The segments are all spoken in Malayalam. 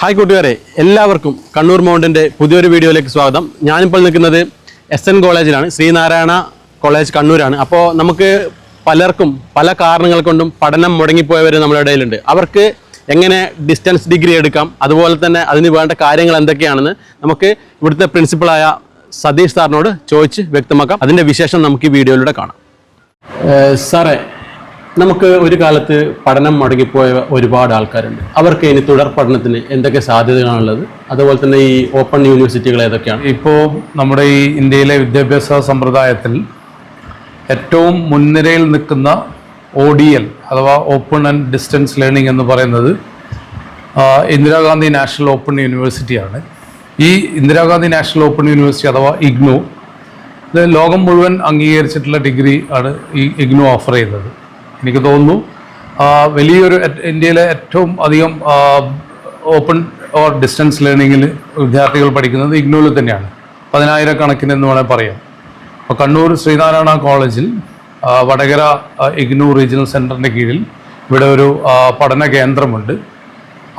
ഹായ് കൂട്ടുകാരെ എല്ലാവർക്കും കണ്ണൂർ മൗണ്ടിന്റെ പുതിയൊരു വീഡിയോയിലേക്ക് സ്വാഗതം. ഞാനിപ്പോൾ നിൽക്കുന്നത് എസ് എൻ കോളേജിലാണ് ശ്രീനാരായണ കോളേജ് കണ്ണൂരാണ്. അപ്പോൾ നമുക്ക് പലർക്കും പല കാരണങ്ങൾ കൊണ്ടും പഠനം മുടങ്ങിപ്പോയവർ നമ്മുടെ ഇടയിലുണ്ട്. അവർക്ക് എങ്ങനെ ഡിസ്റ്റൻസ് ഡിഗ്രി എടുക്കാം അതുപോലെ തന്നെ അതിന് വേണ്ട കാര്യങ്ങൾ എന്തൊക്കെയാണെന്ന് നമുക്ക് ഇവിടുത്തെ പ്രിൻസിപ്പളായ സതീഷ് സാറിനോട് ചോദിച്ച് വ്യക്തമാക്കാം. അതിന്റെ വിശേഷം നമുക്ക് ഈ വീഡിയോയിലൂടെ കാണാം. സാറേ നമുക്ക് ഒരു കാലത്ത് പഠനം മുടങ്ങിപ്പോയ ഒരുപാട് ആൾക്കാരുണ്ട്. അവർക്ക് ഇനി തുടർ പഠനത്തിന് എന്തൊക്കെ സാധ്യതകളാണുള്ളത്? അതുപോലെ തന്നെ ഈ ഓപ്പൺ യൂണിവേഴ്സിറ്റികൾ ഏതൊക്കെയാണ്? ഇപ്പോൾ നമ്മുടെ ഈ ഇന്ത്യയിലെ വിദ്യാഭ്യാസ സമ്പ്രദായത്തിൽ ഏറ്റവും മുൻനിരയിൽ നിൽക്കുന്ന ഒ ഡി എൽ അഥവാ ഓപ്പൺ ആൻഡ് ഡിസ്റ്റൻസ് ലേണിംഗ് എന്ന് പറയുന്നത് ഇന്ദിരാഗാന്ധി നാഷണൽ ഓപ്പൺ യൂണിവേഴ്സിറ്റിയാണ്. ഈ ഇന്ദിരാഗാന്ധി നാഷണൽ ഓപ്പൺ യൂണിവേഴ്സിറ്റി അഥവാ ഇഗ്നു ഇത് ലോകം മുഴുവൻ അംഗീകരിച്ചിട്ടുള്ള ഡിഗ്രി ആണ് ഈ ഇഗ്നു ഓഫർ ചെയ്യുന്നത്. എനിക്ക് തോന്നുന്നു. വലിയൊരു ഇന്ത്യയിലെ ഏറ്റവും അധികം ഓപ്പൺ ഓർ ഡിസ്റ്റൻസ് ലേണിങ്ങിൽ വിദ്യാർത്ഥികൾ പഠിക്കുന്നത് ഇഗ്നോയിൽ തന്നെയാണ്. പതിനായിരക്കണക്കിന് എന്ന് വേണമെങ്കിൽ പറയാം. അപ്പോൾ കണ്ണൂർ ശ്രീനാരായണ കോളേജിൽ വടകര ഇഗ്നൂർ ഇഗ്നു റീജിയണൽ സെന്ററിന്റെ കീഴിൽ ഇവിടെ ഒരു പഠന കേന്ദ്രമുണ്ട്.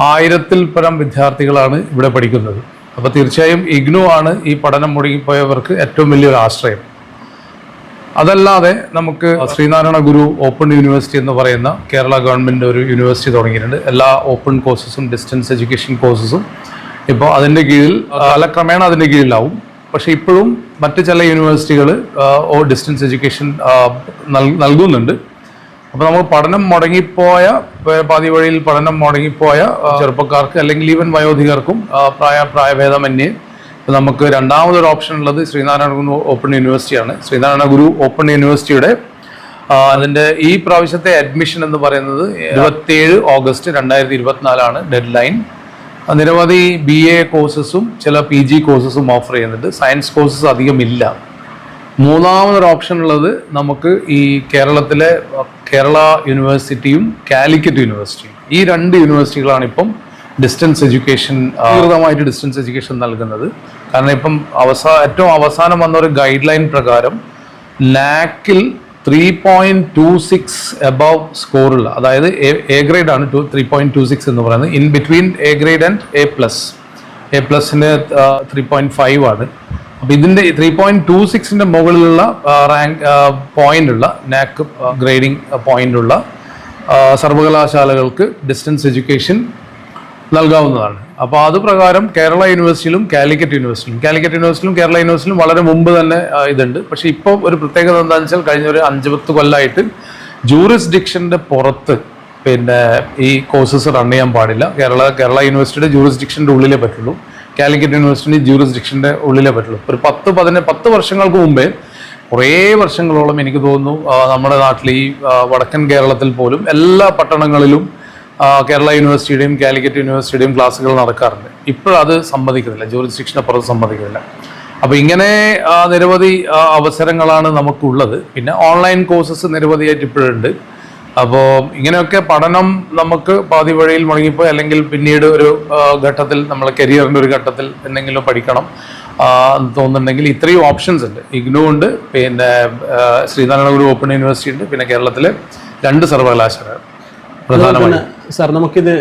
ആയിരത്തിൽ പരം വിദ്യാർത്ഥികളാണ് ഇവിടെ പഠിക്കുന്നത്. അപ്പോൾ തീർച്ചയായും ഇഗ്നു ആണ് ഈ പഠനം മുടങ്ങിപ്പോയവർക്ക് ഏറ്റവും വലിയൊരു ആശ്രയം. അതല്ലാതെ നമുക്ക് ശ്രീനാരായണ ഗുരു ഓപ്പൺ യൂണിവേഴ്സിറ്റി എന്ന് പറയുന്ന കേരള ഗവൺമെന്റ് ഒരു യൂണിവേഴ്സിറ്റി തുടങ്ങിയിട്ടുണ്ട്. എല്ലാ ഓപ്പൺ കോഴ്സസും ഡിസ്റ്റൻസ് എഡ്യൂക്കേഷൻ കോഴ്സസും ഇപ്പോൾ അതിന്റെ കീഴിൽ കാലക്രമേണ അതിന്റെ കീഴിലാവും. പക്ഷേ ഇപ്പോഴും മറ്റ് ചില യൂണിവേഴ്സിറ്റികൾ ഡിസ്റ്റൻസ് എഡ്യൂക്കേഷൻ നൽകുന്നുണ്ട്. അപ്പോൾ നമ്മൾ പഠനം മുടങ്ങിപ്പോയ പാതി വഴിയിൽ പഠനം മുടങ്ങിപ്പോയ ചെറുപ്പക്കാർക്ക് അല്ലെങ്കിൽ ഈവൻ വയോധികർക്കും പ്രായ പ്രായഭേദമന്യേ ഇപ്പൊ നമുക്ക് രണ്ടാമതൊരു ഓപ്ഷൻ ഉള്ളത് ശ്രീനാരായണ ഗുരു ഓപ്പൺ യൂണിവേഴ്സിറ്റിയാണ് ശ്രീനാരായണ ഗുരു ഓപ്പൺ യൂണിവേഴ്സിറ്റിയുടെ അതിന്റെ ഈ പ്രാവശ്യത്തെ അഡ്മിഷൻ എന്ന് പറയുന്നത് ഇരുപത്തിയേഴ് ഓഗസ്റ്റ് രണ്ടായിരത്തി ഇരുപത്തിനാലാണ് ഡെഡ് ലൈൻ നിരവധി ബി എ കോഴ്സസും ചില പി ജി കോഴ്സസും ഓഫർ ചെയ്യുന്നുണ്ട്. സയൻസ് കോഴ്സസ് അധികം ഇല്ല മൂന്നാമതൊരു ഓപ്ഷൻ ഉള്ളത് നമുക്ക് ഈ കേരളത്തിലെ കേരള യൂണിവേഴ്സിറ്റിയും കാലിക്കറ്റ് യൂണിവേഴ്സിറ്റിയും ഈ രണ്ട് യൂണിവേഴ്സിറ്റികളാണ് ഇപ്പം ഡിസ്റ്റൻസ് എഡ്യൂക്കേഷൻ അധികൃതമായിട്ട് ഡിസ്റ്റൻസ് എഡ്യൂക്കേഷൻ നൽകുന്നത്. കാരണം ഇപ്പം അവസാന ഏറ്റവും അവസാനം വന്ന ഒരു ഗൈഡ് ലൈൻ പ്രകാരം ലാക്കിൽ three point two six above സ്കോറുള്ള അതായത് എ ഗ്രേഡ് ആണ് to three point two six എന്ന് പറയുന്നത്. In between A grade and A plus A പ്ലസിന് three point five ആണ്. അപ്പോൾ ഇതിന്റെ ത്രീ പോയിന്റ് ടു സിക്സിന്റെ മുകളിലുള്ള റാങ്ക് പോയിന്റ് ഉള്ള നാക്ക് ഗ്രേഡിംഗ് പോയിന്റ് ഉള്ള സർവകലാശാലകൾക്ക് ഡിസ്റ്റൻസ് എഡ്യൂക്കേഷൻ നൽകാവുന്നതാണ്. അപ്പോൾ അത് പ്രകാരം കേരള യൂണിവേഴ്സിറ്റിയിലും കാലിക്കറ്റ് യൂണിവേഴ്സിറ്റിയിലും കാലിക്കറ്റ് യൂണിവേഴ്സിറ്റിയിലും കേരള യൂണിവേഴ്സിറ്റിയിലും വളരെ മുമ്പ് തന്നെ ഇതുണ്ട്. പക്ഷേ ഇപ്പോൾ ഒരു പ്രത്യേകത എന്താണെന്ന് വെച്ചാൽ കഴിഞ്ഞ ഒരു അഞ്ച് പത്ത് കൊല്ലമായിട്ട് ജൂറിസ്ഡിക്ഷന്റെ പുറത്ത് പിന്നെ ഈ കോഴ്സസ് റൺ ചെയ്യാൻ പാടില്ല. കേരള കേരള യൂണിവേഴ്സിറ്റിയുടെ ജൂറിസ്ഡിക്ഷന്റെ ഉള്ളിലേ പറ്റുള്ളൂ. കാലിക്കറ്റ് യൂണിവേഴ്സിറ്റി ജൂറിസ്ഡിക്ഷന്റെ ഉള്ളിലേ പറ്റുള്ളൂ. ഒരു പത്ത് പതിന പത്ത് വർഷങ്ങൾക്ക് മുമ്പേ കുറേ വർഷങ്ങളോളം എനിക്ക് തോന്നുന്നു നമ്മുടെ നാട്ടിൽ ഈ വടക്കൻ കേരളത്തിൽ പോലും എല്ലാ പട്ടണങ്ങളിലും കേരള യൂണിവേഴ്സിറ്റിയുടെയും കാലിക്കറ്റ് യൂണിവേഴ്സിറ്റിയുടെയും ക്ലാസ്സുകൾ നടക്കാറുണ്ട്. ഇപ്പോഴത് സമ്മതിക്കുന്നില്ല. ജൂറിസ്ഡിക്ഷനെ പുറത്ത് സമ്മതിക്കുന്നില്ല. അപ്പോൾ ഇങ്ങനെ നിരവധി അവസരങ്ങളാണ് നമുക്കുള്ളത്. പിന്നെ ഓൺലൈൻ കോഴ്സസ് നിരവധിയായിട്ട് ഇപ്പോഴുണ്ട്. അപ്പോൾ ഇങ്ങനെയൊക്കെ പഠനം നമുക്ക് പാതി വഴിയിൽ മുടങ്ങിപ്പോയി അല്ലെങ്കിൽ പിന്നീട് ഒരു ഘട്ടത്തിൽ നമ്മൾ കരിയറിന്റെ ഒരു ഘട്ടത്തിൽ എന്തെങ്കിലും പഠിക്കണം എന്ന് തോന്നുന്നുണ്ടെങ്കിൽ ഇത്രയും ഓപ്ഷൻസ് ഉണ്ട്. ഇഗ്നോ ഉണ്ട് പിന്നെ ശ്രീനാരായണ ഗുരു ഓപ്പൺ യൂണിവേഴ്സിറ്റി ഉണ്ട് പിന്നെ കേരളത്തിലെ രണ്ട് സർവകലാശാല പ്രധാനമായും. സാർ നമുക്കിത്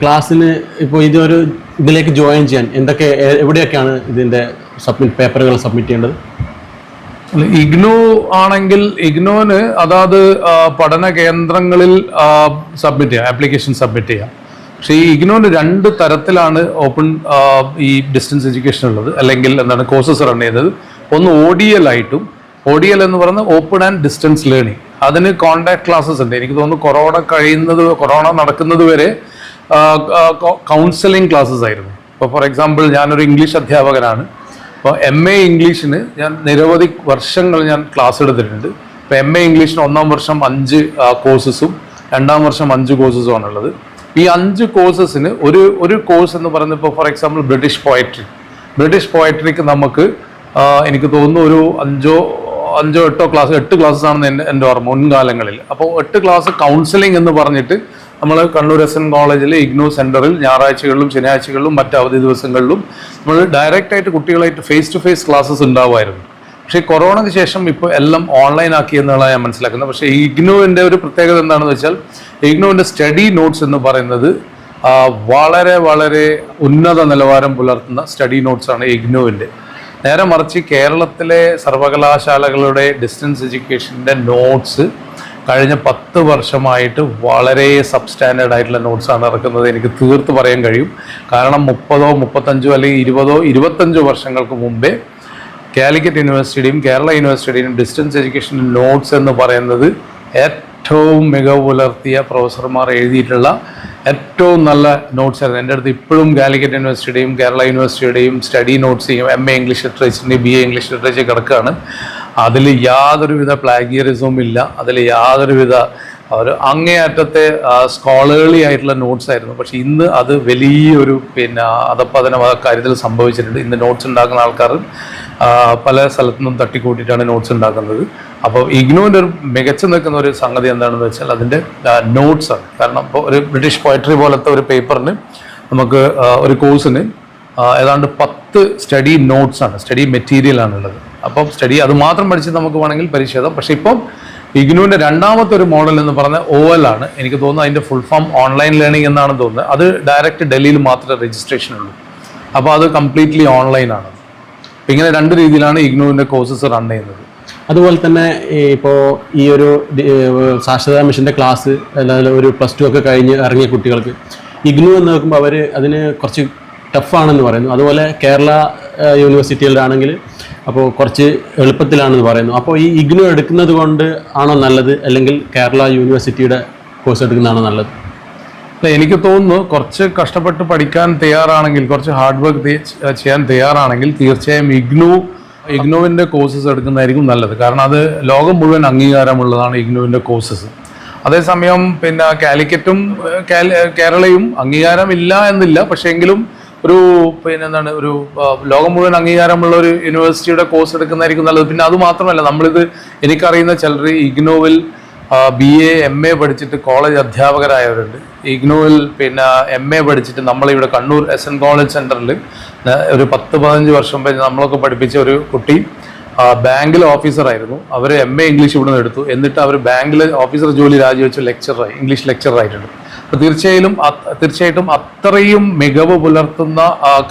ക്ലാസ്സിന് ഇപ്പോൾ ഇതൊരു ഇതിലേക്ക് ജോയിൻ ചെയ്യാൻ എന്തൊക്കെ എവിടെയൊക്കെയാണ് ഇതിന്റെ സബ്മിറ്റ് പേപ്പറുകൾ സബ്മിറ്റ് ചെയ്യേണ്ടത്? ഇഗ്നു ആണെങ്കിൽ ഇഗ്നുവിന് അതാത് പഠന കേന്ദ്രങ്ങളിൽ സബ്മിറ്റ് ചെയ്യാം ആപ്ലിക്കേഷൻ സബ്മിറ്റ് ചെയ്യാം. പക്ഷേ ഈ ഇഗ്നുവിന് രണ്ട് തരത്തിലാണ് ഓപ്പൺ ഈ ഡിസ്റ്റൻസ് എഡ്യൂക്കേഷൻ ഉള്ളത്. അല്ലെങ്കിൽ എന്താണ് കോഴ്സസ് റൺ ചെയ്തത്. ഒന്ന് ഒ ഡി എൽ ആയിട്ടും ഒ ഡി എൽ എന്ന് പറയുന്നത് ഓപ്പൺ ആൻഡ് ഡിസ്റ്റൻസ് ലേണിംഗ്. അതിന് കോണ്ടാക്ട് ക്ലാസ്സസ് ഉണ്ട്. എനിക്ക് തോന്നുന്നു കൊറോണ കഴിയുന്നത് കൊറോണ നടക്കുന്നത് വരെ കൗൺസിലിംഗ് ക്ലാസ്സസ് ആയിരുന്നു. ഇപ്പോൾ ഫോർ എക്സാമ്പിൾ ഞാനൊരു ഇംഗ്ലീഷ് അധ്യാപകനാണ്. അപ്പോൾ എം എ ഇംഗ്ലീഷിന് ഞാൻ നിരവധി വർഷങ്ങൾ ഞാൻ ക്ലാസ് എടുത്തിട്ടുണ്ട്. ഇപ്പോൾ എം എ ഇംഗ്ലീഷിന് ഒന്നാം വർഷം അഞ്ച് കോഴ്സസും രണ്ടാം വർഷം അഞ്ച് കോഴ്സസും ആണുള്ളത്. ഈ അഞ്ച് കോഴ്സസിന് ഒരു ഒരു കോഴ്സ് എന്ന് പറയുന്നത് ഇപ്പോൾ for example British poetry British പോയട്രിക്ക് നമുക്ക് എനിക്ക് തോന്നുന്നു ഒരു അഞ്ചോ അഞ്ചോ എട്ടോ ക്ലാസ് എട്ട് ക്ലാസ് ആണെന്ന് എന്റെ എന്റെ ഓർമ്മ മുൻകാലങ്ങളിൽ. അപ്പോൾ എട്ട് ക്ലാസ് കൗൺസിലിംഗ് എന്ന് പറഞ്ഞിട്ട് നമ്മൾ കണ്ണൂർ എസ് എൻ കോളേജിലെ ഇഗ്നോ സെന്ററിൽ ഞായറാഴ്ചകളിലും ശനിയാഴ്ചകളിലും മറ്റ് അവധി ദിവസങ്ങളിലും നമ്മൾ ഡയറക്റ്റായിട്ട് കുട്ടികളായിട്ട് ഫേസ് ടു ഫേസ് ക്ലാസ്സസ് ഉണ്ടാവുമായിരുന്നു. പക്ഷേ കൊറോണയ്ക്ക് ശേഷം ഇപ്പോൾ എല്ലാം ഓൺലൈൻ ആക്കി എന്നുള്ളതാണ് ഞാൻ മനസ്സിലാക്കുന്നത്. പക്ഷേ ഇഗ്നോവിന്റെ ഒരു പ്രത്യേകത എന്താണെന്ന് വെച്ചാൽ ഇഗ്നോവിന്റെ സ്റ്റഡി നോട്ട്സ് എന്ന് പറയുന്നത് വളരെ വളരെ ഉന്നത നിലവാരം പുലർത്തുന്ന സ്റ്റഡി നോട്ട്സാണ് ഇഗ്നുവിന്റെ. നേരെ മറിച്ച് കേരളത്തിലെ സർവകലാശാലകളുടെ ഡിസ്റ്റൻസ് എഡ്യൂക്കേഷന്റെ നോട്ട്സ് കഴിഞ്ഞ പത്ത് വർഷമായിട്ട് വളരെ സബ്സ്റ്റാൻഡേർഡ് ആയിട്ടുള്ള നോട്ട്സാണ് ഇറക്കുന്നത്. എനിക്ക് തീർത്ത് പറയാൻ കഴിയും. കാരണം മുപ്പതോ മുപ്പത്തഞ്ചോ അല്ലെങ്കിൽ ഇരുപതോ ഇരുപത്തഞ്ചോ വർഷങ്ങൾക്ക് മുമ്പേ കാലിക്കറ്റ് യൂണിവേഴ്സിറ്റിയുടെയും കേരള യൂണിവേഴ്സിറ്റിയുടെയും ഡിസ്റ്റൻസ് എഡ്യൂക്കേഷൻ നോട്ട്സ് എന്ന് പറയുന്നത് ഏറ്റവും മികവ് പുലർത്തിയ പ്രൊഫസർമാർ എഴുതിയിട്ടുള്ള ഏറ്റവും നല്ല നോട്ട്സ് ആയിരുന്നു. എന്റെ അടുത്ത് ഇപ്പോഴും കാലിക്കറ്റ് യൂണിവേഴ്സിറ്റിയുടെയും കേരള യൂണിവേഴ്സിറ്റിയുടെയും സ്റ്റഡി നോട്ട്സ് ചെയ്യും. എം എ ഇംഗ്ലീഷ് ലിറ്ററേച്ചറിന്റെയും ബി എ ഇംഗ്ലീഷ് ലിറ്ററേച്ചർ കിടക്കുകയാണ്. അതിൽ യാതൊരുവിധ പ്ലാഗിയറിസവും ഇല്ല. അതിൽ യാതൊരുവിധ ഒരു അങ്ങേയറ്റത്തെ സ്കോളേർലി ആയിട്ടുള്ള നോട്ട്സ് ആയിരുന്നു. പക്ഷേ ഇന്ന് അത് വലിയൊരു പിന്നെ അതപ്പതനം ആ കാര്യത്തിൽ സംഭവിച്ചിട്ടുണ്ട്. ഇന്ന് നോട്ട്സ് ഉണ്ടാക്കുന്ന ആൾക്കാർ പല സ്ഥലത്തു നിന്നും തട്ടിക്കൂട്ടിയിട്ടാണ് നോട്ട്സ് ഉണ്ടാക്കുന്നത്. അപ്പോൾ ഇഗ്നോന്റെ ഒരു മികച്ചു നിൽക്കുന്ന ഒരു സംഗതി എന്താണെന്ന് വെച്ചാൽ അതിന്റെ ആണ്. കാരണം ഇപ്പോൾ ഒരു ബ്രിട്ടീഷ് പോയട്രി പോലത്തെ ഒരു പേപ്പറിന് നമുക്ക് ഒരു കോഴ്സിന് ഏതാണ്ട് പത്ത് സ്റ്റഡി നോട്ട്സ് ആണ് സ്റ്റഡി മെറ്റീരിയൽ ആണുള്ളത്. അപ്പം സ്റ്റഡി അത് മാത്രം പഠിച്ച് നമുക്ക് വേണമെങ്കിൽ പരീക്ഷ പക്ഷെ ഇപ്പം ഇഗ്നുവിന്റെ രണ്ടാമത്തെ ഒരു മോഡൽ എന്ന് പറഞ്ഞ ഒ എൽ ആണ്. എനിക്ക് തോന്നുന്നു അതിന്റെ ഫുൾ ഫോം ഓൺലൈൻ ലേണിംഗ് എന്നാണ് തോന്നുന്നത്. അത് ഡയറക്റ്റ് ഡൽഹിയിൽ മാത്രമേ രജിസ്ട്രേഷൻ ഉള്ളൂ. അപ്പോൾ അത് കംപ്ലീറ്റ്ലി ഓൺലൈനാണ് അപ്പം ഇങ്ങനെ രണ്ട് രീതിയിലാണ് ഇഗ്നോവിന്റെ കോഴ്സസ് റൺ ചെയ്യുന്നത്. അതുപോലെ തന്നെ ഇപ്പോൾ ഈ ഒരു സാക്ഷരതാ മിഷന്റെ ക്ലാസ് അല്ലാതെ ഒരു പ്ലസ് ടു ഒക്കെ കഴിഞ്ഞ് ഇറങ്ങിയ കുട്ടികൾക്ക് ഇഗ്നു എന്ന് നോക്കുമ്പോൾ അവർ അതിന് കുറച്ച് ടഫാണെന്ന് പറയുന്നു. അതുപോലെ കേരള യൂണിവേഴ്സിറ്റികളിലാണെങ്കിൽ അപ്പോൾ കുറച്ച് എളുപ്പത്തിലാണെന്ന് പറയുന്നു. അപ്പോൾ ഈ ഇഗ്നു എടുക്കുന്നത് കൊണ്ട് ആണോ നല്ലത്? അല്ലെങ്കിൽ കേരള യൂണിവേഴ്സിറ്റിയുടെ കോഴ്സ് എടുക്കുന്നതാണോ നല്ലത്? എനിക്ക് തോന്നുന്നു കുറച്ച് കഷ്ടപ്പെട്ട് പഠിക്കാൻ തയ്യാറാണെങ്കിൽ കുറച്ച് ഹാർഡ് വർക്ക് ചെയ്യാൻ തയ്യാറാണെങ്കിൽ തീർച്ചയായും ഇഗ്നു ഇഗ്നോവിന്റെ കോഴ്സസ് എടുക്കുന്നതായിരിക്കും നല്ലത്. കാരണം അത് ലോകം മുഴുവൻ അംഗീകാരമുള്ളതാണ് ഇഗ്നോവിന്റെ കോഴ്സസ് അതേസമയം പിന്നെ കാലിക്കറ്റും കേരളയും അംഗീകാരമില്ല എന്നില്ല. പക്ഷേ എങ്കിലും ഒരു പിന്നെ എന്താണ് ഒരു ലോകം മുഴുവൻ അംഗീകാരമുള്ള ഒരു യൂണിവേഴ്സിറ്റിയുടെ കോഴ്സ് എടുക്കുന്നതായിരിക്കും നല്ലത്. പിന്നെ അത് മാത്രമല്ല നമ്മളിത് എനിക്കറിയുന്ന ചിലർ ഇഗ്നോവിൽ ബി എ എം എ പഠിച്ചിട്ട് കോളേജ് അധ്യാപകരായവരുണ്ട്. ഇഗ്നോയിൽ പിന്നെ എം എ പഠിച്ചിട്ട് നമ്മളിവിടെ കണ്ണൂർ എസ് എൻ കോളേജ് സെന്ററിൽ ഒരു പത്ത് പതിനഞ്ച് വർഷം കഴിഞ്ഞ് നമ്മളൊക്കെ പഠിപ്പിച്ച ഒരു കുട്ടി ബാങ്കിൽ ഓഫീസറായിരുന്നു അവർ എം എ ഇംഗ്ലീഷ് ഇവിടെ നിന്ന് എടുത്തു. എന്നിട്ട് അവർ ബാങ്കിൽ ഓഫീസർ ജോലി രാജിവെച്ച് ലെക്ചറായി ഇംഗ്ലീഷ് ലെക്ചറായിട്ടുണ്ട് അപ്പോൾ തീർച്ചയായും തീർച്ചയായിട്ടും അത്രയും മികവ് പുലർത്തുന്ന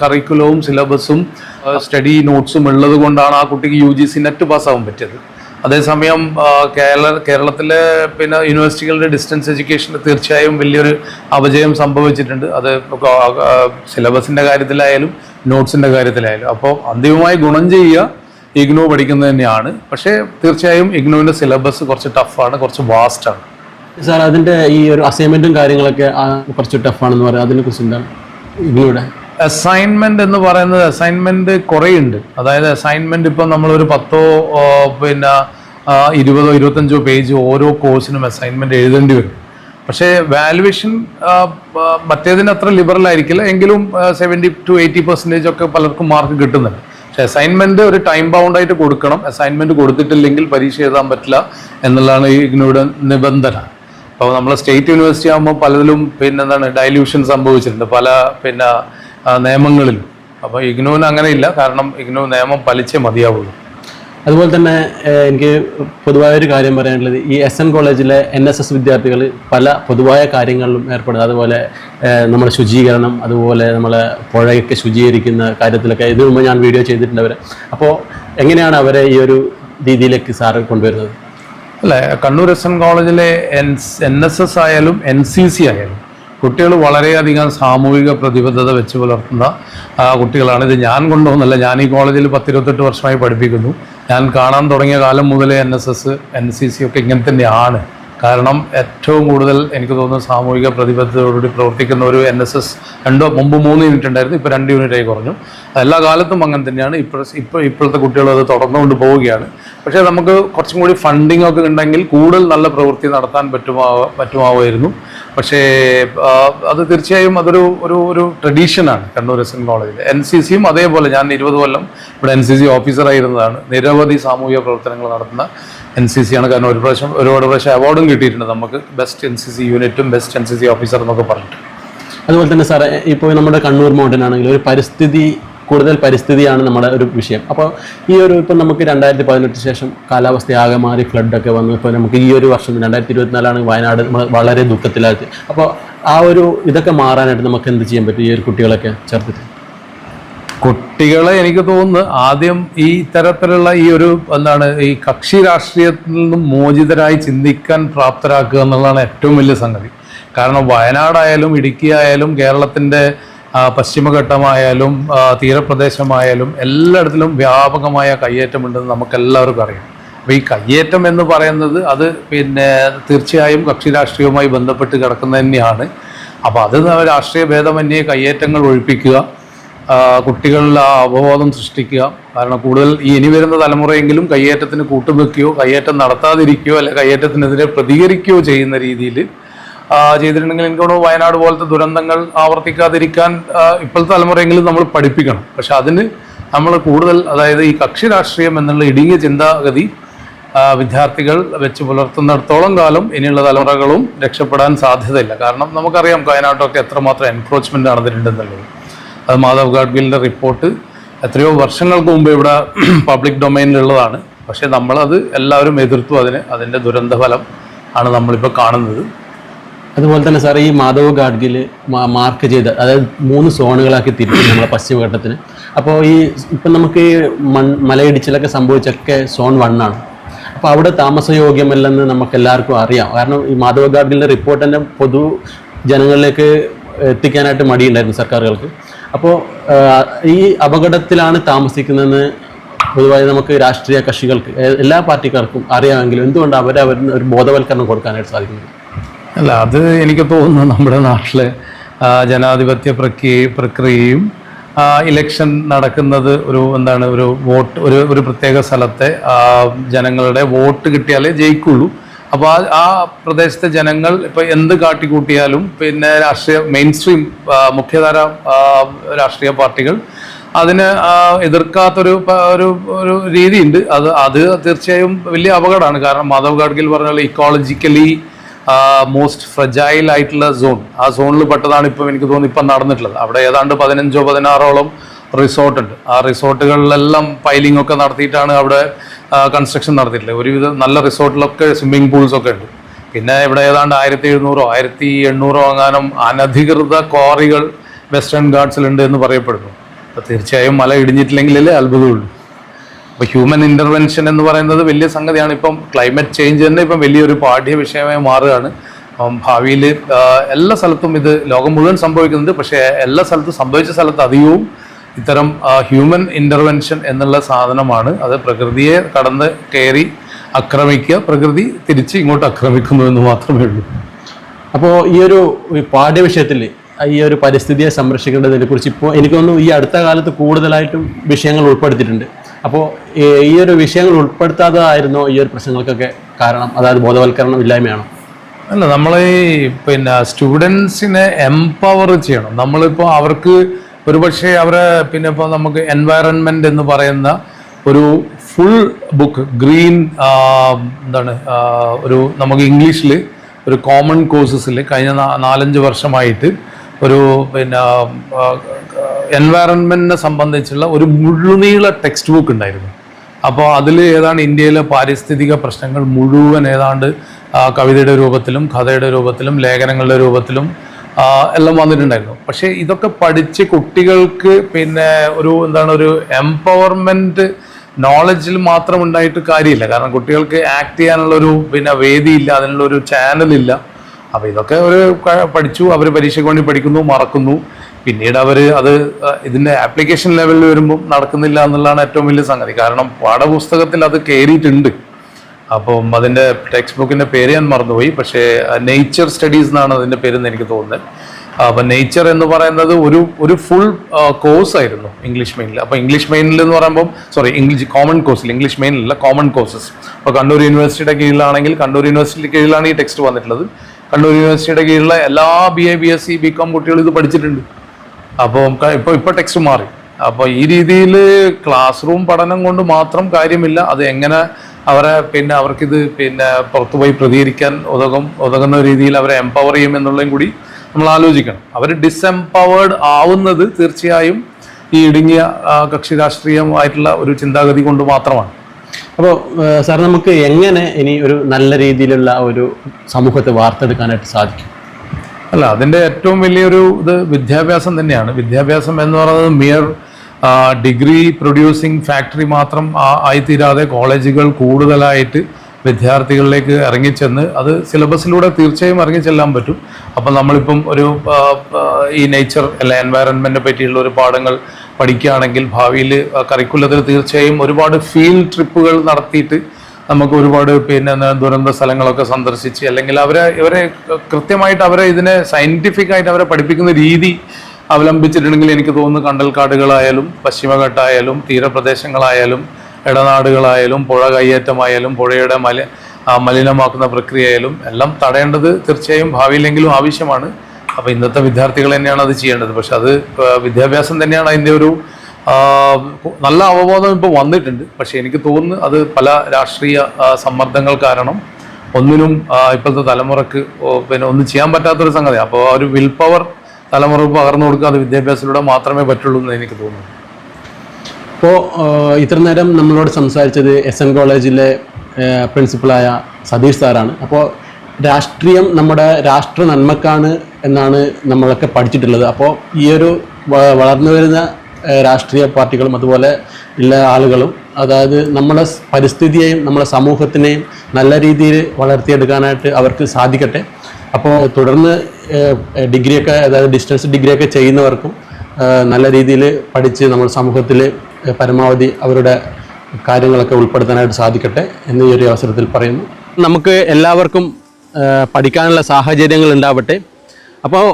കറിക്കുലവും സിലബസും സ്റ്റഡി നോട്ട്സും ഉള്ളത് കൊണ്ടാണ് ആ കുട്ടിക്ക് യു ജി സി നെറ്റ് പാസ്സാവാൻ പറ്റിയത്. അതേസമയം കേരള കേരളത്തിലെ പിന്നെ യൂണിവേഴ്സിറ്റികളുടെ ഡിസ്റ്റൻസ് എഡ്യൂക്കേഷൻ തീർച്ചയായും വലിയൊരു അപജയം സംഭവിച്ചിട്ടുണ്ട്. അത് സിലബസിന്റെ കാര്യത്തിലായാലും നോട്ട്സിന്റെ കാര്യത്തിലായാലും. അപ്പോൾ അന്തിമമായി ഗുണം ചെയ്യുക ഇഗ്നോ പഠിക്കുന്നത് തന്നെയാണ്. പക്ഷേ തീർച്ചയായും ഇഗ്നോവിന്റെ സിലബസ് കുറച്ച് ടഫാണ് കുറച്ച് വാസ്റ്റാണ് സാർ അതിന്റെ ഈ ഒരു അസൈൻമെന്റും കാര്യങ്ങളൊക്കെ കുറച്ച് ടഫാണെന്ന് പറയാം. അതിനെക്കുറിച്ച് എന്താണ് ഇഗ്നുയുടെ? അസൈൻമെന്റ് എന്ന് പറയുന്നത് അസൈൻമെന്റ് കുറേയുണ്ട്. അതായത് അസൈൻമെന്റ് ഇപ്പം നമ്മളൊരു പത്തോ പിന്നെ ഇരുപതോ ഇരുപത്തഞ്ചോ പേജ് ഓരോ കോഴ്സിനും അസൈൻമെന്റ് എഴുതേണ്ടി വരും. പക്ഷേ വാലുവേഷൻ മറ്റേതിന് അത്ര ലിബറൽ ആയിരിക്കില്ല. എങ്കിലും സെവന്റി ടു എയ്റ്റി പെർസെന്റേജ് ഒക്കെ പലർക്കും മാർക്ക് കിട്ടുന്നുണ്ട്. പക്ഷേ അസൈൻമെന്റ് ഒരു ടൈം ബൗണ്ട് ആയിട്ട് കൊടുക്കണം. അസൈൻമെന്റ് കൊടുത്തിട്ടില്ലെങ്കിൽ പരീക്ഷ എഴുതാൻ പറ്റില്ല എന്നുള്ളതാണ് ഇതിനോട് നിബന്ധന. അപ്പോൾ നമ്മൾ സ്റ്റേറ്റ് യൂണിവേഴ്സിറ്റി ആകുമ്പോൾ പലതിലും പിന്നെ എന്താണ് ഡൈല്യൂഷൻ സംഭവിച്ചിട്ടുണ്ട്. പല പിന്നെ ആ, നിയമങ്ങളിലും. അപ്പോൾ ഇഗ്നോവിന് അങ്ങനെ ഇല്ല കാരണം ഇഗ്നോ നിയമം പാലിച്ചേ മതിയാവുള്ളൂ. അതുപോലെ തന്നെ എനിക്ക് പൊതുവായ ഒരു കാര്യം പറയാനുള്ളത് ഈ എസ് എൻ കോളേജിലെ എൻ എസ് എസ് വിദ്യാർത്ഥികൾ പല പൊതുവായ കാര്യങ്ങളിലും ഏർപ്പെടുക. അതുപോലെ നമ്മുടെ ശുചീകരണം അതുപോലെ നമ്മളെ പുഴയൊക്കെ ശുചീകരിക്കുന്ന കാര്യത്തിലൊക്കെ. ഇതിനു മുമ്പ് ഞാൻ വീഡിയോ ചെയ്തിട്ടുണ്ട് അവരെ അപ്പോൾ എങ്ങനെയാണ് അവരെ ഈ ഒരു രീതിയിലേക്ക് സാർ കൊണ്ടുവരുന്നത്? അല്ല കണ്ണൂർ എസ് എൻ കോളേജിലെ എൻ എൻ എസ് എസ് ആയാലും എൻ സി സി ആയാലും കുട്ടികൾ വളരെയധികം സാമൂഹിക പ്രതിബദ്ധത വെച്ച് പുലർത്തുന്ന കുട്ടികളാണ്. ഇത് ഞാൻ കൊണ്ടുപോകുന്നില്ല ഞാൻ ഈ കോളേജിൽ പത്തിരുപത്തെട്ട് വർഷമായി പഠിപ്പിക്കുന്നു. ഞാൻ കാണാൻ തുടങ്ങിയ കാലം മുതലേ N S S N C C ഒക്കെ ഇങ്ങനെ തന്നെയാണ്. കാരണം ഏറ്റവും കൂടുതൽ എനിക്ക് തോന്നുന്നു സാമൂഹിക പ്രതിബദ്ധതയോടുകൂടി പ്രവർത്തിക്കുന്ന ഒരു എൻ എസ് എസ് രണ്ടോ മുമ്പ് മൂന്ന് യൂണിറ്റ് ഉണ്ടായിരുന്നു ഇപ്പോൾ രണ്ട് യൂണിറ്റായി കുറഞ്ഞു. എല്ലാ കാലത്തും അങ്ങനെ തന്നെയാണ്. ഇപ്പോൾ ഇപ്പോൾ ഇപ്പോഴത്തെ കുട്ടികൾ അത് തുടർന്നുകൊണ്ട് പോവുകയാണ്. പക്ഷേ നമുക്ക് കുറച്ചും കൂടി ഫണ്ടിംഗ് ഒക്കെ ഉണ്ടെങ്കിൽ കൂടുതൽ നല്ല പ്രവൃത്തി നടത്താൻ പറ്റുമാ പറ്റുമാവുമായിരുന്നു. പക്ഷേ അത് തീർച്ചയായും അതൊരു ഒരു ഒരു ട്രഡീഷനാണ് കണ്ണൂർ എസ് എൻ കോളേജിൽ എൻ സി സിയും അതേപോലെ ഞാൻ ഇരുപത് കൊല്ലം ഇവിടെ എൻ സി സി ഓഫീസറായിരുന്നതാണ് നിരവധി സാമൂഹിക പ്രവർത്തനങ്ങൾ നടത്തുന്ന എൻ സി സി ആണ്. കാരണം ഒരു പ്രാവശ്യം ഒരുപാട് പ്രാവശ്യം അവാർഡും കിട്ടിയിട്ടുണ്ട് നമുക്ക്. ബെസ്റ്റ് എൻ സി സി യൂണിറ്റും best N C C officer എന്നൊക്കെ പറഞ്ഞിട്ട്. അതുപോലെ തന്നെ സാറേ ഇപ്പോൾ നമ്മുടെ കണ്ണൂർ മൗണ്ടൻ ആണെങ്കിൽ ഒരു പരിസ്ഥിതി കൂടുതൽ പരിസ്ഥിതിയാണ് നമ്മുടെ ഒരു വിഷയം. അപ്പോൾ ഈ ഒരു ഇപ്പം നമുക്ക് രണ്ടായിരത്തി പതിനെട്ട് ശേഷം കാലാവസ്ഥ ആകെ മാറി ഫ്ലഡൊക്കെ വന്നു. ഇപ്പോൾ നമുക്ക് ഈ ഒരു വർഷം രണ്ടായിരത്തി ഇരുപത്തിനാലാണ് വയനാട് വളരെ ദുഃഖത്തിലായത്. അപ്പോൾ ആ ഒരു ഇതൊക്കെ മാറാനായിട്ട് നമുക്ക് എന്ത് ചെയ്യാൻ പറ്റും? ഈ ഒരു കുട്ടികളൊക്കെ ചേർത്തിട്ട്? കുട്ടികളെ എനിക്ക് തോന്നുന്നു ആദ്യം ഈ തരത്തിലുള്ള ഈ ഒരു എന്താണ് ഈ കക്ഷി രാഷ്ട്രീയത്തിൽ നിന്നും മോചിതരായി ചിന്തിക്കാൻ പ്രാപ്തരാക്കുക എന്നുള്ളതാണ് ഏറ്റവും വലിയ സംഗതി. കാരണം വയനാടായാലും ഇടുക്കി ആയാലും കേരളത്തിന്റെ പശ്ചിമഘട്ടമായാലും തീരപ്രദേശമായാലും എല്ലായിടത്തിലും വ്യാപകമായ കയ്യേറ്റമുണ്ടെന്ന് നമുക്ക് എല്ലാവർക്കും അറിയാം. അപ്പോൾ ഈ കയ്യേറ്റം എന്ന് പറയുന്നത് അത് പിന്നെ തീർച്ചയായും കക്ഷി രാഷ്ട്രീയവുമായി ബന്ധപ്പെട്ട് കിടക്കുന്നത് തന്നെയാണ്. അപ്പോൾ അത് രാഷ്ട്രീയ ഭേദമന്യേ കയ്യേറ്റങ്ങൾ ഒഴിപ്പിക്കുക. കുട്ടികളിൽ ആ അവബോധം സൃഷ്ടിക്കുക. കാരണം കൂടുതൽ ഈ ഇനി വരുന്ന തലമുറയെങ്കിലും കയ്യേറ്റത്തിന് കൂട്ടുവെക്കുകയോ കയ്യേറ്റം നടത്താതിരിക്കുകയോ അല്ലെ കയ്യേറ്റത്തിനെതിരെ പ്രതികരിക്കുകയോ ചെയ്യുന്ന രീതിയിൽ ചെയ്തിട്ടുണ്ടെങ്കിൽ എനിക്ക് തോന്നുന്നു വയനാട് പോലത്തെ ദുരന്തങ്ങൾ ആവർത്തിക്കാതിരിക്കാൻ ഇപ്പോഴത്തെ തലമുറയെങ്കിലും നമ്മൾ പഠിപ്പിക്കണം. പക്ഷെ അതിന് നമ്മൾ കൂടുതൽ അതായത് ഈ കക്ഷി രാഷ്ട്രീയം എന്നുള്ള ഇടുങ്ങിയ ചിന്താഗതി വിദ്യാർത്ഥികൾ വെച്ച് പുലർത്തുന്നിടത്തോളം കാലം ഇനിയുള്ള തലമുറകളും രക്ഷപ്പെടാൻ സാധ്യതയില്ല. കാരണം നമുക്കറിയാം വയനാട്ടൊക്കെ എത്രമാത്രം എൻക്രോച്ച്മെന്റ് നടന്നിട്ടുണ്ടെന്നുള്ളത്. അത് മാധവ് ഗാഡ്ഗിലിന്റെ റിപ്പോർട്ട് എത്രയോ വർഷങ്ങൾക്ക് മുമ്പ് ഇവിടെ പബ്ലിക് ഡൊമൈനിലുള്ളതാണ്. പക്ഷേ നമ്മളത് എല്ലാവരും എതിർത്തു അതിന് അതിന്റെ ദുരന്തഫലം ആണ് നമ്മളിപ്പോൾ കാണുന്നത്. അതുപോലെ തന്നെ സാർ ഈ മാധവ് ഗാഡ്ഗിൽ മാർക്ക് ചെയ്ത അതായത് മൂന്ന് സോണുകളാക്കി തിരിച്ചു നമ്മളെ പശ്ചിമഘട്ടത്തിന്. അപ്പോൾ ഈ ഇപ്പം നമുക്ക് ഈ മൺ മലയിടിച്ചിലൊക്കെ സംഭവിച്ചൊക്കെ സോൺ വൺ ആണ്. അപ്പോൾ അവിടെ താമസയോഗ്യമല്ലെന്ന് നമുക്ക് എല്ലാവർക്കും അറിയാം. കാരണം ഈ മാധവ് ഗാഡ്ഗിലിന്റെ റിപ്പോർട്ട് തന്നെ പൊതു ജനങ്ങളിലേക്ക് എത്തിക്കാനായിട്ട് മടിയുണ്ടായിരുന്നു സർക്കാരുകൾക്ക്. അപ്പോൾ ഈ അപകടത്തിലാണ് താമസിക്കുന്നതെന്ന് പൊതുവായി നമുക്ക് രാഷ്ട്രീയ കക്ഷികൾക്ക് എല്ലാ പാർട്ടിക്കാർക്കും അറിയാമെങ്കിലും എന്തുകൊണ്ട് അവരെ അവർ ഒരു ബോധവൽക്കരണം കൊടുക്കാനായിട്ട് സാധിക്കുന്നത്? അല്ല അത് എനിക്ക് തോന്നുന്നു നമ്മുടെ നാട്ടിലെ ജനാധിപത്യ പ്രക്രിയ പ്രക്രിയയും ഇലക്ഷൻ നടക്കുന്നത് ഒരു എന്താണ് ഒരു വോട്ട് ഒരു ഒരു പ്രത്യേക സ്ഥലത്തെ ജനങ്ങളുടെ വോട്ട് കിട്ടിയാലേ ജയിക്കുള്ളൂ. അപ്പോൾ ആ ആ പ്രദേശത്തെ ജനങ്ങൾ ഇപ്പോൾ എന്ത് കാട്ടിക്കൂട്ടിയാലും പിന്നെ രാഷ്ട്രീയ മെയിൻ സ്ട്രീം മുഖ്യധാര രാഷ്ട്രീയ പാർട്ടികൾ അതിന് എതിർക്കാത്തൊരു ഒരു ഒരു രീതിയുണ്ട്. അത് അത് തീർച്ചയായും വലിയ അപകടമാണ്. കാരണം മാധവ് ഗാഡ്ഗിൽ പറഞ്ഞ പോലെ ഇക്കോളജിക്കലി മോസ്റ്റ് ഫ്രജൈൽ ആയിട്ടുള്ള സോൺ ആ സോണിൽ പെട്ടതാണ് ഇപ്പം എനിക്ക് തോന്നുന്നു ഇപ്പം നടന്നിട്ടുള്ളത്. അവിടെ ഏതാണ്ട് പതിനഞ്ചോ പതിനാറോളം റിസോർട്ടുണ്ട്. ആ റിസോർട്ടുകളിലെല്ലാം പൈലിംഗ് ഒക്കെ നടത്തിയിട്ടാണ് അവിടെ കൺസ്ട്രക്ഷൻ നടത്തിയിട്ടില്ല. ഒരുവിധം നല്ല റിസോർട്ടിലൊക്കെ സ്വിമ്മിംഗ് പൂൾസ് ഒക്കെ ഉണ്ട്. പിന്നെ ഇവിടെ ഏതാണ്ട് ആയിരത്തി എഴുന്നൂറോ ആയിരത്തി എണ്ണൂറോ അങ്ങാനും അനധികൃത ക്വാറികൾ വെസ്റ്റേൺ ഗാർഡ്സിലുണ്ട് എന്ന് പറയപ്പെടുന്നു. അപ്പോൾ തീർച്ചയായും മല ഇടിഞ്ഞിട്ടില്ലെങ്കിലല്ലേ അത്ഭുതമുള്ളൂ. അപ്പോൾ ഹ്യൂമൻ ഇന്റർവെൻഷൻ എന്ന് പറയുന്നത് വലിയ സംഗതിയാണ്. ഇപ്പം ക്ലൈമറ്റ് ചേഞ്ച് തന്നെ ഇപ്പം വലിയൊരു പാഠ്യ വിഷയമായി മാറുകയാണ്. ഭാവിയിൽ എല്ലാ സ്ഥലത്തും ഇത് ലോകം മുഴുവൻ സംഭവിക്കുന്നുണ്ട്. പക്ഷേ എല്ലാ സ്ഥലത്തും സംഭവിച്ച സ്ഥലത്ത് അധികവും ഇത്തരം ഹ്യൂമൻ ഇന്റർവെൻഷൻ എന്നുള്ള സാധനമാണ്. അത് പ്രകൃതിയെ കടന്ന് കയറി ആക്രമിക്കുക. പ്രകൃതി തിരിച്ച് ഇങ്ങോട്ട് ആക്രമിക്കുന്നു എന്ന് മാത്രമേ ഉള്ളൂ. അപ്പോൾ ഈ ഒരു പാഠ്യവിഷയത്തിൽ ഈ ഒരു പരിസ്ഥിതിയെ സംരക്ഷിക്കേണ്ടതിനെ കുറിച്ച് ഇപ്പോൾ എനിക്ക് തോന്നുന്നു ഈ അടുത്ത കാലത്ത് കൂടുതലായിട്ടും വിഷയങ്ങൾ ഉൾപ്പെടുത്തിയിട്ടുണ്ട്. അപ്പോൾ ഈ ഒരു വിഷയങ്ങൾ ഉൾപ്പെടുത്താതായിരുന്നോ ഈ ഒരു പ്രശ്നങ്ങൾക്കൊക്കെ കാരണം? അതായത് ബോധവൽക്കരണം ഇല്ലായ്മയാണോ? അല്ല നമ്മൾ ഈ പിന്നെ സ്റ്റുഡൻസിനെ എംപവർ ചെയ്യണം. നമ്മളിപ്പോൾ അവർക്ക് ഒരുപക്ഷെ അവരെ പിന്നെ ഇപ്പോൾ നമുക്ക് എൻവയറൺമെന്റ് എന്ന് പറയുന്ന ഒരു ഫുൾ ബുക്ക് ഗ്രീൻ എന്താണ് ഒരു നമുക്ക് ഇംഗ്ലീഷിൽ ഒരു കോമൺ കോഴ്സസിൽ കഴിഞ്ഞ നാലഞ്ച് വർഷമായിട്ട് ഒരു പിന്നെ എൻവയറൺമെന്റിനെ സംബന്ധിച്ചുള്ള ഒരു മുഴുനീള ടെക്സ്റ്റ് ബുക്ക് ഉണ്ടായിരുന്നു. അപ്പോൾ അതിൽ ഏതാണ്ട് ഇന്ത്യയിലെ പാരിസ്ഥിതിക പ്രശ്നങ്ങൾ മുഴുവൻ ഏതാണ്ട് കവിതയുടെ രൂപത്തിലും കഥയുടെ രൂപത്തിലും ലേഖനങ്ങളുടെ രൂപത്തിലും എല്ലാം വന്നിട്ടുണ്ടായിരുന്നു. പക്ഷെ ഇതൊക്കെ പഠിച്ച് കുട്ടികൾക്ക് പിന്നെ ഒരു എന്താണ് ഒരു എംപവർമെന്റ് നോളജിൽ മാത്രം ഉണ്ടായിട്ട് കാര്യമില്ല. കാരണം കുട്ടികൾക്ക് ആക്ട് ചെയ്യാനുള്ള ഒരു പിന്നെ വേദിയില്ല ഒരു ചാനലില്ല അപ്പോൾ ഇതൊക്കെ അവർ പഠിച്ചു അവർ പരീക്ഷയ്ക്ക് വേണ്ടി പഠിക്കുന്നു മറക്കുന്നു. പിന്നീട് അവർ അത് ഇതിന്റെ ആപ്ലിക്കേഷൻ ലെവലിൽ വരുമ്പോൾ നടക്കുന്നില്ല എന്നുള്ളതാണ് ഏറ്റവും വലിയ സംഗതി. കാരണം പാഠപുസ്തകത്തിൽ അത് കയറിയിട്ടുണ്ട് അപ്പം അതിന്റെ ടെക്സ്റ്റ് ബുക്കിന്റെ പേര് ഞാൻ മറന്നുപോയി. പക്ഷേ നേച്ചർ സ്റ്റഡീസ് എന്നാണ് അതിന്റെ പേരെന്ന് എനിക്ക് തോന്നുന്നത്. അപ്പം നേച്ചർ എന്ന് പറയുന്നത് ഒരു ഒരു ഫുൾ കോഴ്സ് ആയിരുന്നു ഇംഗ്ലീഷ് മെയിനിൽ അപ്പോൾ ഇംഗ്ലീഷ് മെയിനിൽ എന്ന് പറയുമ്പോൾ സോറി ഇംഗ്ലീഷ് കോമൺ കോഴ്സിൽ ഇംഗ്ലീഷ് മെയിനിലല്ല കോമൺ കോഴ്സസ് അപ്പോൾ കണ്ണൂർ യൂണിവേഴ്സിറ്റിയുടെ കീഴിലാണെങ്കിൽ കണ്ണൂർ യൂണിവേഴ്സിറ്റിയുടെ കീഴിലാണ് ഈ ടെക്സ്റ്റ് വന്നിട്ടുള്ളത്. കണ്ണൂർ യൂണിവേഴ്സിറ്റിയുടെ കീഴിലുള്ള എല്ലാ B A B S C B com കുട്ടികളും ഇത് പഠിച്ചിട്ടുണ്ട്. അപ്പോൾ ഇപ്പോൾ ഇപ്പോൾ ടെക്സ്റ്റ് മാറി. അപ്പോൾ ഈ രീതിയിൽ ക്ലാസ് റൂം പഠനം കൊണ്ട് മാത്രം കാര്യമില്ല. അത് എങ്ങനെ അവരെ പിന്നെ അവർക്കിത് പിന്നെ പുറത്തുപോയി പ്രതികരിക്കാൻ ഉതകും ഉതകുന്ന രീതിയിൽ അവരെ എംപവർ ചെയ്യും എന്നുള്ളതും കൂടി നമ്മൾ ആലോചിക്കണം. അവർ ഡിസെംപവേർഡ് ആവുന്നത് തീർച്ചയായും ഈ ഇടുങ്ങിയ കക്ഷി രാഷ്ട്രീയമായിട്ടുള്ള ഒരു ചിന്താഗതി കൊണ്ട് മാത്രമാണ്. അപ്പോൾ സാർ നമുക്ക് എങ്ങനെ ഇനി ഒരു നല്ല രീതിയിലുള്ള ഒരു സമൂഹത്തെ വാർത്തെടുക്കാനായിട്ട് സാധിക്കും? അല്ല അതിന്റെ ഏറ്റവും വലിയൊരു ഇത് വിദ്യാഭ്യാസം തന്നെയാണ്. വിദ്യാഭ്യാസം എന്ന് പറയുന്നത് മിയർ ഡിഗ്രി പ്രൊഡ്യൂസിങ് ഫാക്ടറി മാത്രം ആയിത്തീരാതെ കോളേജുകൾ കൂടുതലായിട്ട് വിദ്യാർത്ഥികളിലേക്ക് ഇറങ്ങിച്ചെന്ന് അത് സിലബസിലൂടെ തീർച്ചയായും ഇറങ്ങിച്ചെല്ലാൻ പറ്റും. അപ്പം നമ്മളിപ്പം ഒരു ഈ നേച്ചർ അല്ല എൻവയറൺമെന്റിനെ പറ്റിയുള്ള ഒരു പാഠങ്ങൾ പഠിക്കുകയാണെങ്കിൽ ഭാവിയിൽ കറിക്കുലത്തിൽ തീർച്ചയായും ഒരുപാട് ഫീൽഡ് ട്രിപ്പുകൾ നടത്തിയിട്ട് നമുക്ക് ഒരുപാട് പിന്നെ ദുരന്ത സ്ഥലങ്ങളൊക്കെ സന്ദർശിച്ച് അല്ലെങ്കിൽ അവരെ ഇവരെ കൃത്യമായിട്ട് അവരെ ഇതിനെ സയന്റിഫിക് ആയിട്ട് അവരെ പഠിപ്പിക്കുന്ന രീതി അവലംബിച്ചിട്ടുണ്ടെങ്കിൽ എനിക്ക് തോന്നുന്നു കണ്ടൽക്കാടുകളായാലും പശ്ചിമഘട്ടായാലും തീരപ്രദേശങ്ങളായാലും ഇടനാടുകളായാലും പുഴ കയ്യേറ്റമായാലും പുഴയുടെ മല മലിനമാക്കുന്ന പ്രക്രിയയായാലും എല്ലാം തടയേണ്ടത് തീർച്ചയായും ഭാവിയിലെങ്കിലും ആവശ്യമാണ്. അപ്പോൾ ഇന്നത്തെ വിദ്യാർത്ഥികൾ തന്നെയാണ് അത് ചെയ്യേണ്ടത്. പക്ഷെ അത് വിദ്യാഭ്യാസം തന്നെയാണ് അതിന്റെ ഒരു നല്ല അവബോധം ഇപ്പോൾ വന്നിട്ടുണ്ട്. പക്ഷേ എനിക്ക് തോന്നുന്നു അത് പല രാഷ്ട്രീയ സമ്മർദ്ദങ്ങൾ കാരണം ഒന്നിനും ഇപ്പോഴത്തെ തലമുറയ്ക്ക് പിന്നെ ഒന്നും ചെയ്യാൻ പറ്റാത്തൊരു സംഗതി അപ്പോൾ ആ ഒരു വിൽ പവർ തലമുറയ്ക്ക് പകർന്നു കൊടുക്കുക അത് വിദ്യാഭ്യാസത്തിലൂടെ മാത്രമേ പറ്റുള്ളൂ എന്ന് എനിക്ക് തോന്നുന്നു. ഇപ്പോൾ ഇത്ര നേരം നമ്മളോട് സംസാരിച്ചത് എസ് എൻ കോളേജിലെ പ്രിൻസിപ്പളായ സതീഷ് സാറാണ്. അപ്പോൾ രാഷ്ട്രീയം നമ്മുടെ രാഷ്ട്ര നന്മക്കാണ് എന്നാണ് നമ്മളൊക്കെ പഠിച്ചിട്ടുള്ളത്. അപ്പോൾ ഈ ഒരു വളർന്നു വരുന്ന രാഷ്ട്രീയ പാർട്ടികളും അതുപോലെ ഉള്ള ആളുകളും അതായത് നമ്മുടെ പരിസ്ഥിതിയെയും നമ്മുടെ സമൂഹത്തിനെയും നല്ല രീതിയിൽ വളർത്തിയെടുക്കാനായിട്ട് അവർക്ക് സാധിക്കട്ടെ. അപ്പോൾ തുടർന്ന് ഡിഗ്രിയൊക്കെ അതായത് ഡിസ്റ്റൻസ് ഡിഗ്രിയൊക്കെ ചെയ്യുന്നവർക്കും നല്ല രീതിയിൽ പഠിച്ച് നമ്മൾ സമൂഹത്തിൽ പരമാവധി അവരുടെ കാര്യങ്ങളൊക്കെ ഉൾപ്പെടുത്താനായിട്ട് സാധിക്കട്ടെ എന്ന് ഈ ഒരു അവസരത്തിൽ പറയുന്നു. നമുക്ക് എല്ലാവർക്കും പഠിക്കാനുള്ള സാഹചര്യങ്ങൾ ഉണ്ടാവട്ടെ. അപ്പോൾ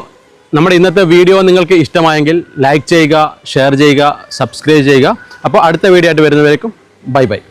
നമ്മുടെ ഇന്നത്തെ വീഡിയോ നിങ്ങൾക്ക് ഇഷ്ടമായെങ്കിൽ ലൈക്ക് ചെയ്യുക ഷെയർ ചെയ്യുക സബ്സ്ക്രൈബ് ചെയ്യുക. അപ്പോൾ അടുത്ത വീഡിയോ ആയിട്ട് വരുന്നവരേക്കും ബൈ ബൈ.